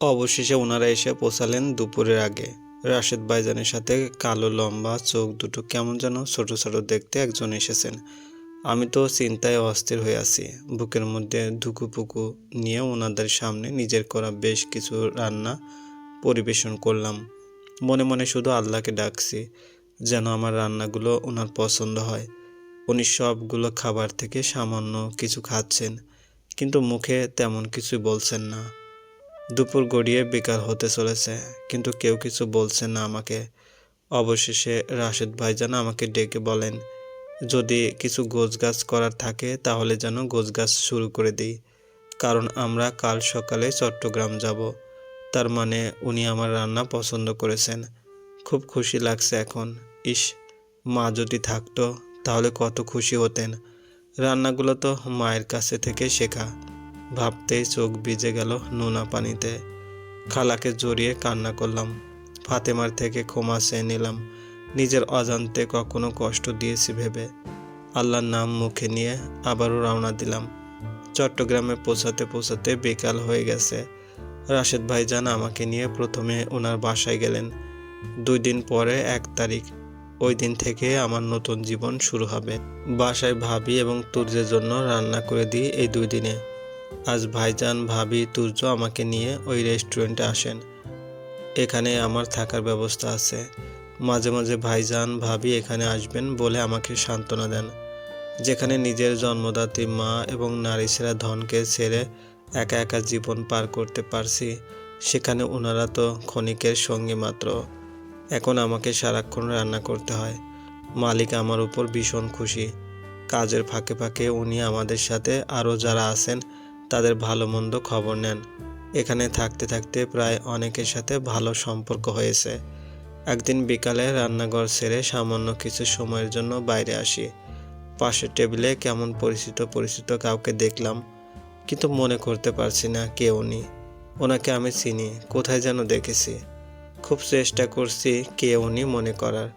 অবশেষে ওনারা এসে পৌঁছালেন দুপুরের আগে। রাশেদ ভাইজানের সাথে কালো, লম্বা চোখ দুটো কেমন যেন ছোট ছোট দেখতে একজন এসেছেন। আমি তো চিন্তায় অস্থির হয়ে আছি। বুকের মধ্যে ধুকুপুকু নিয়ে ওনাদের সামনে নিজের করা বেশ কিছু রান্না পরিবেশন করলাম। মনে মনে শুধু আল্লাহকে ডাকছি যেন আমার রান্নাগুলো ওনার পছন্দ হয়। উনি সবগুলো খাবার থেকে সামান্য কিছু খাচ্ছেন, কিন্তু মুখে তেমন কিছু বলছেন না। দুপুর গড়িয়ে বিকাল হতে চলেছে, কিন্তু কেউ কিছু বলছে না আমাকে। অবশেষে রাশেদ ভাইজান আমাকে ডেকে বলেন, যদি কিছু গোছগাছ করার থাকে তাহলে যেন গোছগাছ শুরু করে দিই, কারণ আমরা কাল সকালে চট্টগ্রাম যাব। তার মানে উনি আমার রান্না পছন্দ করেছেন। খুব খুশি লাগছে এখন। ইস, মা যদি থাকতো তাহলে কত খুশি হতেন। রান্নাগুলো তো মায়ের কাছে থেকে শেখা। ভাবতেই চোখ ভিজে গেল নোনা পানিতে। খালাকে জড়িয়ে কান্না করলাম। ফাতেমার থেকে ক্ষমা চেয়ে নিলাম। নিজের অজান্তে কখনো কষ্ট দিয়েছি ভেবে। আল্লাহর নাম মুখে নিয়ে আবারও রওনা দিলাম। চট্টগ্রামে পৌঁছাতে পৌঁছাতে বিকাল হয়ে গেছে। রাশেদ ভাইজান আমাকে নিয়ে প্রথমে ওনার বাসায় গেলেন। দুই দিন পরে এক তারিখ। ওই দিন থেকে আমার নতুন জীবন শুরু হবে। বাসায় ভাবি এবং তুর্যের জন্য রান্না করে দিই এই দুই দিনে। আজ ভাইজান, ভাবি, তুর্য আমাকে নিয়ে ওই রেস্টুরেন্টে আসেন। এখানে আমার থাকার ব্যবস্থা আছে। মাঝে মাঝে ভাইজান, ভাবি এখানে আসবেন বলে আমাকে সান্ত্বনা দেন। যেখানে নিজের জন্মদাত্রী মা এবং নারী সেরা ধনকে ছেড়ে একা একা জীবন পার করতে পারছি, সেখানে ওনারা তো ক্ষণিকের সঙ্গে মাত্র। এখন আমাকে সারাক্ষণ রান্না করতে হয়। মালিক আমার উপর ভীষণ খুশি। কাজের ফাঁকে ফাঁকে উনি আমাদের সাথে আরও যারা আছেন তাদের ভালো মন্দ খবর নেন। এখানে থাকতে থাকতে প্রায় অনেকের সাথে ভালো সম্পর্ক হয়েছে। একদিন বিকালে রান্নাঘর সেরে সামান্য কিছু সময়ের জন্য বাইরে আসি। পাশের টেবিলে কেমন পরিচিত পরিচিত কাউকে দেখলাম, কিন্তু মনে করতে পারছি না কে উনি। ওনাকে আমি চিনি, কোথায় যেন দেখেছি। খুব চেষ্টা করছি কে উনি মনে করার।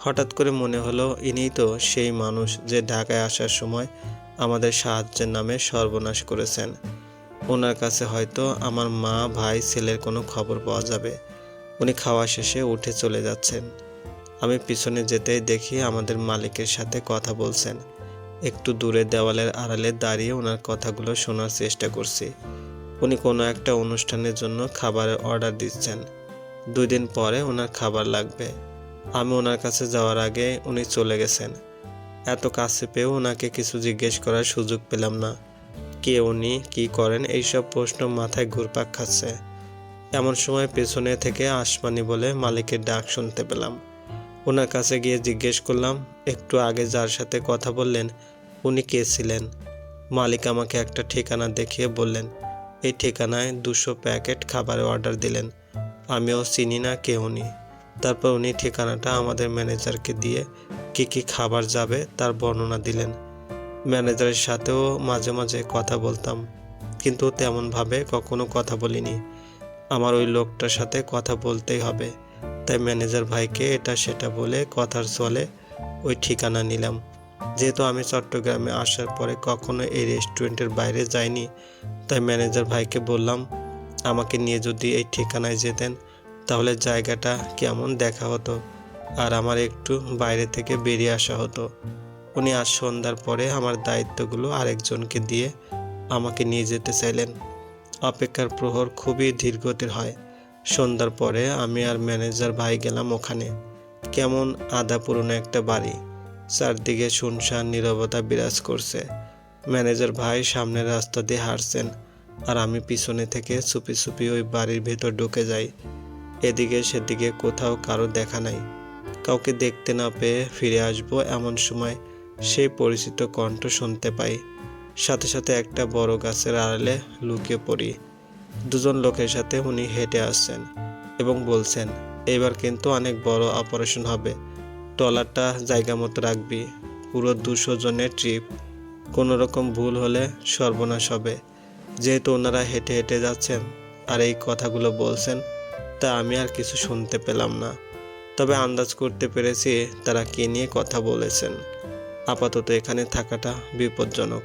হঠাৎ করে মনে হলো, ইনিই তো সেই মানুষ যে ঢাকায় আসার সময় আমাদের সাহায্যের নামে সর্বনাশ করেছেন। ওনার কাছে হয়তো আমার মা, ভাই, ছেলের কোনো খবর পাওয়া যাবে। উনি খাওয়া শেষে উঠে চলে যাচ্ছেন। আমি পিছনে যেতেই দেখি আমাদের মালিকের সাথে কথা বলছেন। একটু দূরে দেওয়ালের আড়ালে দাঁড়িয়ে ওনার কথাগুলো শোনার চেষ্টা করছি। উনি কোনো একটা অনুষ্ঠানের জন্য খাবারের অর্ডার দিচ্ছেন। দুই দিন পরে ওনার খাবার লাগবে। আমি ওনার কাছে যাওয়ার আগে উনি চলে গেছেন। এত কাছে পেয়েও ওনাকে কিছু জিজ্ঞেস করার সুযোগ পেলাম না। কে উনি, কি করেন, এইসব প্রশ্ন মাথায় ঘুরপাক খাচ্ছে। এমন সময় পেছনে থেকে আসমানি বলে মালিকের ডাক শুনতে পেলাম। ওনার কাছে গিয়ে জিজ্ঞেস করলাম, একটু আগে যার সাথে কথা বললেন, উনি কে ছিলেন? মালিক আমাকে একটা ঠিকানা দেখিয়ে বললেন। এই ঠিকানায় দুশো প্যাকেট খাবারের অর্ডার দিলেন। আমিও চিনি না কে উনি। তারপর উনি ঠিকানাটা আমাদের ম্যানেজারকে দিয়ে কি কি খাবার যাবে তার বর্ণনা দিলেন। ম্যানেজারের সাথেও মাঝে মাঝে কথা বলতাম, কিন্তু তেমনভাবে কখনো কথা বলিনি। আমার ওই লোকটার সাথে কথা বলতেই হবে, তাই ম্যানেজার ভাইকে এটা সেটা বলে কথার চলে ওই ঠিকানা নিলাম। যেহেতু আমি চট্টগ্রামে আসার পরে কখনো এই রেস্টুরেন্টের বাইরে যাইনি, তাই ম্যানেজার ভাইকে বললাম, আমাকে নিয়ে যদি এই ঠিকানায় যেতেন, তাহলে জায়গাটা কেমন দেখা হতো? আর আমার একটু বাইরে থেকে বেরিয়ে আসা হতো। উনি আজ সন্ধ্যার পরে আমার দায়িত্বগুলো আরেকজনকে দিয়ে আমাকে নিয়ে যেতে চাইলেন। অপেক্ষার প্রহর খুবই ধীরগতির হয়। সন্ধ্যার পরে আমি আর ম্যানেজার ভাই গেলাম ওখানে। কেমন আধা পুরনো একটা বাড়ি। চারদিকে শুনশান নীরবতা বিরাজ করছে। ম্যানেজার ভাই সামনের রাস্তা দিয়ে হাঁটছেন আর আমি পিছনে থেকে চুপি চুপি ওই বাড়ির ভেতর ঢুকে যাই। এদিকে সেদিকে কোথাও কারও দেখা নাই। কাউকে দেখতে না পেয়ে ফিরে আসব এমন সময় সেই পরিচিত কণ্ঠ শুনতে পাই। সাথে সাথে একটা বড় গাছের আড়ালে লুকিয়ে পড়ি। দুজন লোকের সাথে উনি হেঁটে আসছেন এবং বলছেন এবার কিন্তু অনেক বড় অপারেশন হবে। ট্রলারটা জায়গা মতো রাখবি। পুরো দুশো জনের ট্রিপ। কোনো রকম ভুল হলে সর্বনাশ হবে। যেহেতু ওনারা হেঁটে হেঁটে যাচ্ছেন আর এই কথাগুলো বলছেন, তা আমি আর কিছু শুনতে পেলাম না। তবে আন্দাজ করতে পেরেছি তারা কে নিয়ে কথা বলেছেন। আপাতত এখানে থাকাটা বিপজ্জনক।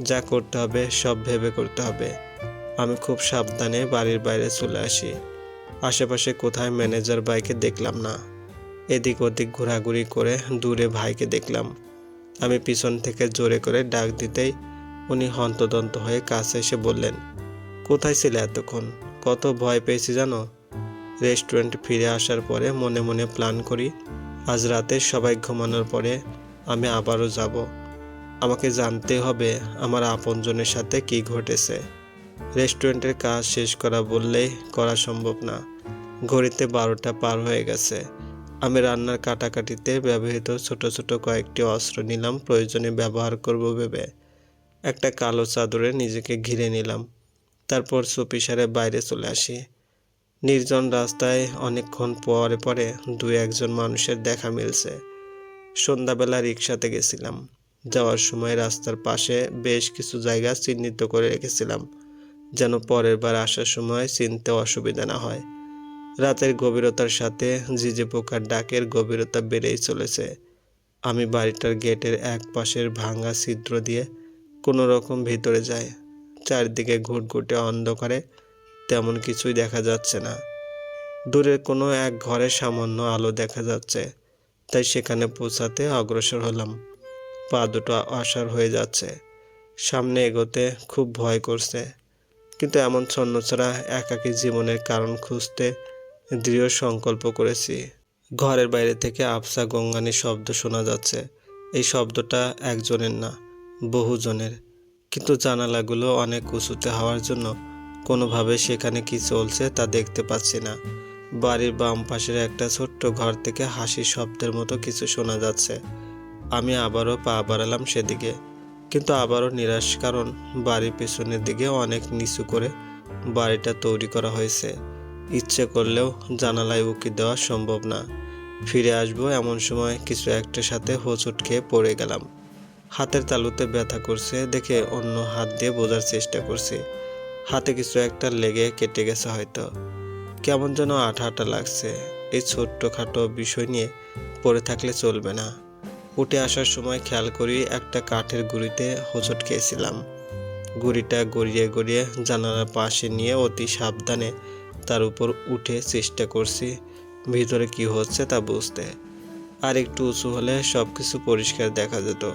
যা করতে হবে, সব ভেবে করতে হবে। আমি খুব সাবধানে বাড়ির বাইরে চলে আসি। আশেপাশে কোথায় ম্যানেজার ভাইকে দেখলাম না। এদিক ওদিক ঘোরাঘুরি করে দূরে ভাইকে দেখলাম। আমি পিছন থেকে জোরে করে ডাক দিতেই উনি হন্তদন্ত হয়ে কাছে এসে বললেন, কোথায় ছিলে এতক্ষণ? কত ভয় পেয়েছি জানো? রেস্টুরেন্টে ফিরে আসার পরে মনে মনে প্ল্যান করি, আজ রাতে সবাই ঘুমানোর পরে আমি আবারও যাব। আমাকে জানতে হবে আমার আপনজনের সাথে কি ঘটেছে। রেস্টুরেন্টের কাজ শেষ করা বললেই করা সম্ভব না। ঘড়িতে বারোটা পার হয়ে গেছে। আমি রান্নার কাটাকাটিতে ব্যবহৃত ছোট ছোট কয়েকটি অস্ত্র নিলাম, প্রয়োজনে ব্যবহার করব ভেবে। একটা কালো চাদরে নিজেকে ঘিরে নিলাম। তারপর সুপিসারে বাইরে চলে আসি। নির্জন রাস্তায় অনেকক্ষণ পরে পরে দু একজন মানুষের দেখা মিলছে। সন্ধ্যাবেলা রিক্সাতে গেছিলাম। যাওয়ার সময় রাস্তার পাশে বেশ কিছু জায়গা চিহ্নিত করে রেখেছিলাম, যেন পরের বার আসার সময় চিনতে অসুবিধা না হয়। রাতের গভীরতার সাথে জিজে পোকার ডাকের গভীরতা বেড়েই চলেছে। আমি বাড়িটার গেটের এক পাশের ভাঙা ছিদ্র দিয়ে কোনো রকম ভিতরে যাই। চারদিকে ঘুটঘুটে অন্ধকারে তেমন কিছুই দেখা যাচ্ছে না। দূরের কোনো এক ঘরে সামান্য আলো দেখা যাচ্ছে, তাই সেখানে পৌঁছাতে অগ্রসর হলাম। পা দুটো অসার হয়ে যাচ্ছে, সামনে এগোতে খুব ভয় করছে। কিন্তু এমন ছন্নছাড়া একাকী জীবনের কারণ খুঁজতে দৃঢ় সংকল্প করেছি। ঘরের বাইরে থেকে আফসা গঙ্গানির শব্দ শোনা যাচ্ছে। এই শব্দটা একজনের না, বহুজনের। কিন্তু জানালাগুলো অনেক উঁচুতে হওয়ার জন্য কোনোভাবে সেখানে কি চলছে তা দেখতে পাচ্ছি না। বাড়ির বাম পাশের একটা ছোট্ট ঘর থেকে হাসির শব্দের মতো কিছু শোনা যাচ্ছে। আমি আবারও পা বাড়ালাম সেদিকে, কিন্তু আবারও নিরাশ, কারণ বাড়ির পেছনের দিকে অনেক নিচু করে বাড়িটা তৈরি করা হয়েছে। ইচ্ছে করলেও জানালায় উকি দেওয়া সম্ভব না। ফিরে আসব এমন সময় কিছু একটার সাথে হোঁচট খেয়ে পড়ে গেলাম। হাতের তালুতে ব্যথা করছে দেখে অন্য হাত দিয়ে বোঝার চেষ্টা করছি। হাতে কিছু একটা লেগে কেটে গেছে হয়তো। কেমন যেন আঠা আঠা লাগছে। এই ছোট্টখাটো বিষয় নিয়ে পড়ে থাকলে চলবে না। উঠে আসার সময় খেয়াল করি একটা কাঠের গুড়িতে হোঁচট খেয়েছিলাম। গুড়িটা গড়িয়ে গড়িয়ে জানালার পাশে নিয়ে অতি সাবধানে তার উপর উঠে চেষ্টা করছি, ভিতরে কি হচ্ছে তা বুঝতে। আর একটু উঁচু হলে সব কিছু পরিষ্কার দেখা যেত।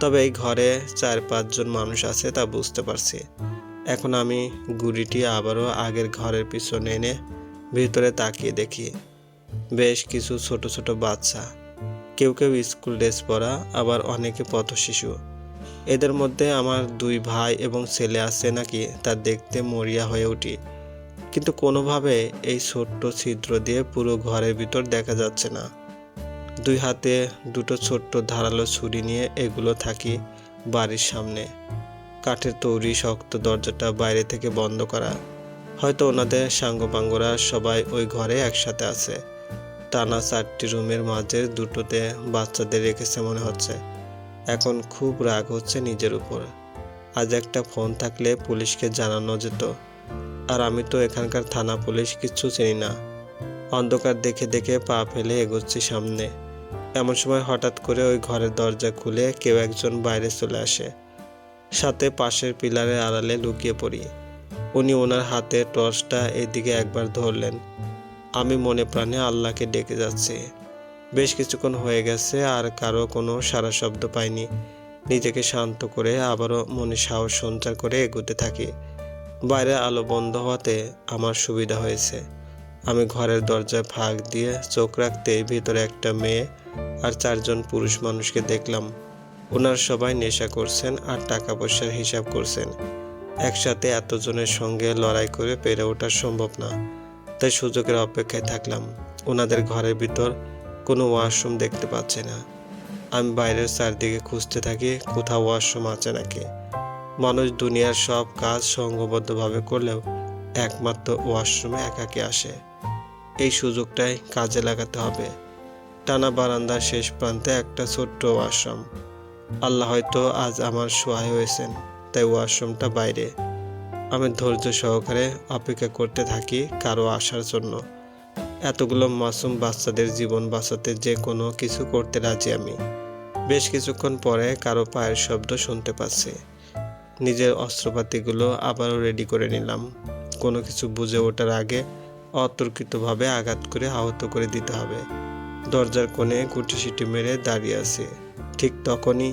তবে এই ঘরে চার পাঁচজন মানুষ আছে তা বুঝতে পারছি। এখন আমি গুড়িটি আবারও আগের ঘরের পিছনে এনে ভিতরে তাকিয়ে দেখি। বেশ কিছু ছোট ছোট বাচ্চা। কেউ কেউ স্কুল ড্রেস পরা, আবার অনেকে পথ শিশু এদের মধ্যে আমার দুই ভাই এবং ছেলে আছে নাকি তা দেখতে মরিয়া হয়ে উঠি। কিন্তু কোনোভাবে এই ছোট্ট ছিদ্র দিয়ে পুরো ঘরের ভিতর দেখা যাচ্ছে না। দুই হাতে দুটো ছোট্ট ধারালো ছুরি নিয়ে এগুলো থাকি বাড়ির সামনে। কাঠের তৈরি শক্ত দরজাটা বাইরে থেকে বন্ধ করা। হয়তো ওনাদের সাঙ্গপাঙ্গরা সবাই ওই ঘরে একসাথে আছে। টানা চারটি রুমের মাঝে দুটোতে বাচ্চাদের রেখেছে মনে হচ্ছে। এখন খুব রাগ হচ্ছে নিজের উপর। আজ একটা ফোন থাকলে পুলিশকে জানানো যেত। আর আমি তো এখানকার থানা পুলিশ কিচ্ছু চিনি না। অন্ধকার দেখে দেখে পা ফেলে এগোচ্ছি সামনে। এমন সময় হঠাৎ করে ওই ঘরের দরজা খুলে কেউ একজন বাইরে চলে আসে। সাথে পাশের পিলারের আড়ালে লুকিয়ে পড়ি। উনি ওনার হাতে টর্চটা এদিকে একবার ধরলেন। আমি মনে প্রাণে আল্লাহকে ডেকে যাচ্ছি। বেশ কিছুক্ষণ হয়ে গেছে, আর কারও কোনো সারা শব্দ পাইনি। নিজেকে শান্ত করে আবারও মনে সাহস সঞ্চার করে এগোতে থাকি। বাইরে আলো বন্ধ হওয়াতে আমার সুবিধা হয়েছে। আমি ঘরের দরজায় ফাঁক দিয়ে চোখ রাখতেই ভিতরে একটা মেয়ে আর চারজন পুরুষ মানুষকে দেখলাম। ওনার সবাই নেশা করছেন আর টাকা পয়সার হিসাব করছেন। একসাথে এতজনের সঙ্গে লড়াই করে পেরে ওঠা সম্ভব না। তাই সুযোগের অপেক্ষায় থাকলাম। ওনাদের ঘরের ভিতর কোনো ওয়াশরুম দেখতে পাচ্ছি না। আমি বাইরের চারদিকে খুঁজতে থাকি, কোথাও ওয়াশরুম আছে নাকি? মানুষ দুনিয়ার সব কাজ সংঘবদ্ধভাবে করলেও একমাত্র ওয়াশরুমে একাকে আসে। এই সুযোগটাই কাজে লাগাতে হবে। টানা বারান্দার শেষ প্রান্তে একটা ছোট্ট ওয়াশরুম। আল্লাহ হয়তো আজ আমার সহায় হয়েছেন, তাই ওয়াশরুমটা বাইরে। আমি ধৈর্য সহকারে অপেক্ষা করতে থাকি কারও আসার জন্য। এতগুলো মাসুম বাচ্চাদের জীবন বাঁচাতে যে কোনো কিছু করতে রাজি আমি। বেশ কিছুক্ষণ পরে কারও পায়ের শব্দ শুনতে পাচ্ছি। নিজের অস্ত্রপাতিগুলো আবারও রেডি করে নিলাম। কোনো কিছু বুঝে ওঠার আগে অতর্কিতভাবে আঘাত করে আহত করে দিতে হবে। দরজার কোণে গুটি সিটি মেরে দাঁড়িয়ে আছি। ঠিক তখনই